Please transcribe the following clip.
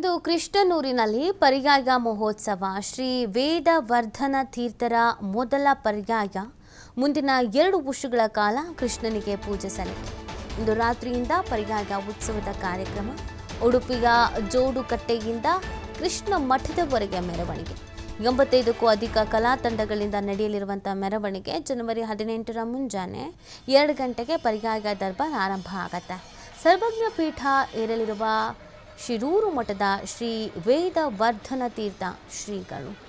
ಇದು ಕೃಷ್ಣನೂರಿನಲ್ಲಿ ಪರ್ಯಾಯ ಮಹೋತ್ಸವ. ಶ್ರೀ ವೇದವರ್ಧನ ತೀರ್ಥರ ಮೊದಲ ಪರ್ಯಾಯ. ಮುಂದಿನ ಎರಡು ವರ್ಷಗಳ ಕಾಲ ಕೃಷ್ಣನಿಗೆ ಪೂಜೆ ಸಲ್ಲಿಕೆ. ಇಂದು ರಾತ್ರಿಯಿಂದ ಪರ್ಯಾಯ ಉತ್ಸವದ ಕಾರ್ಯಕ್ರಮ. ಉಡುಪಿಯ ಜೋಡುಕಟ್ಟೆಯಿಂದ ಕೃಷ್ಣ ಮಠದವರೆಗೆ ಮೆರವಣಿಗೆ. ಎಂಬತ್ತೈದಕ್ಕೂ ಅಧಿಕ ಕಲಾ ತಂಡಗಳಿಂದ ನಡೆಯಲಿರುವಂಥ ಮೆರವಣಿಗೆ ಜನವರಿ ಹದಿನೆಂಟರ ಮುಂಜಾನೆ ಎರಡು ಗಂಟೆಗೆ ಪರ್ಯಾಯ ದರ್ಬಾರ್ ಆರಂಭ ಆಗತ್ತೆ. ಸರ್ವಜ್ಞ ಪೀಠ ಏರಲಿರುವ ಶಿರೂರು ಮಠದ ಶ್ರೀ ವೇದವರ್ಧನ ತೀರ್ಥ ಶ್ರೀಗಳು.